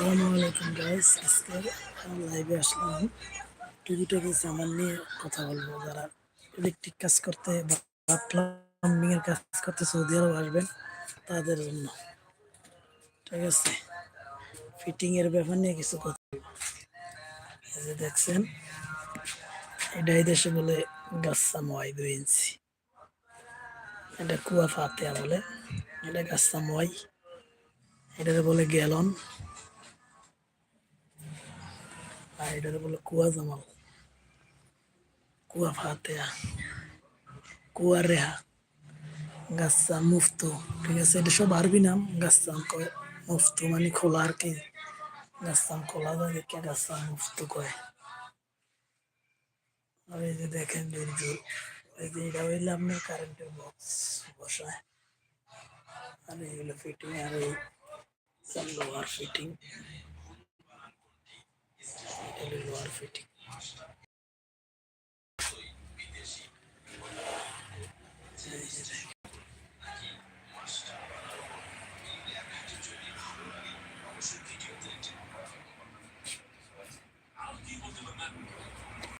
আসসালামু আলাইকুম গাইস আজকে লাইভে আসলাম। গেছে আমার নিয়ে কথা বলব। যারা ইলেকট্রিক কাজ করতে বা প্লাম্বিং এর কাজ করতে সৌদি আরব আসবেন, তাদের জন্য। ঠিক আছে? ফিটিং এর ব্যাপার নিয়ে কিছু কথা এই যে দেখছেন এটা এই দেশে বলে গাছা ময় দুই ইঞ্চি। এটা কুয়া ফাতেয়া বলে। এটা গাছা ময় এটাকে বলে গ্যালন। আর এটাকে বলে কুয়া জামাল। কুয়া ফাতেয়া কুয়া রেহা গাছা মুফতু, ঠিক আছে? এটা সব আরবি নাম গাছাম কয় মুফতু মানে খোলা আর কি। গাছাম খোলা যায় দেখে গাছা মুফতু কয়। আর এই যে দেখেন দুর্যোগ, এই যে এটা হইলে আপনার কারেন্টের বক্স বসায়। আর এইগুলো ফিটিং আর এই লোয়ার ফিটিং এটা লোয়ার ফিটিং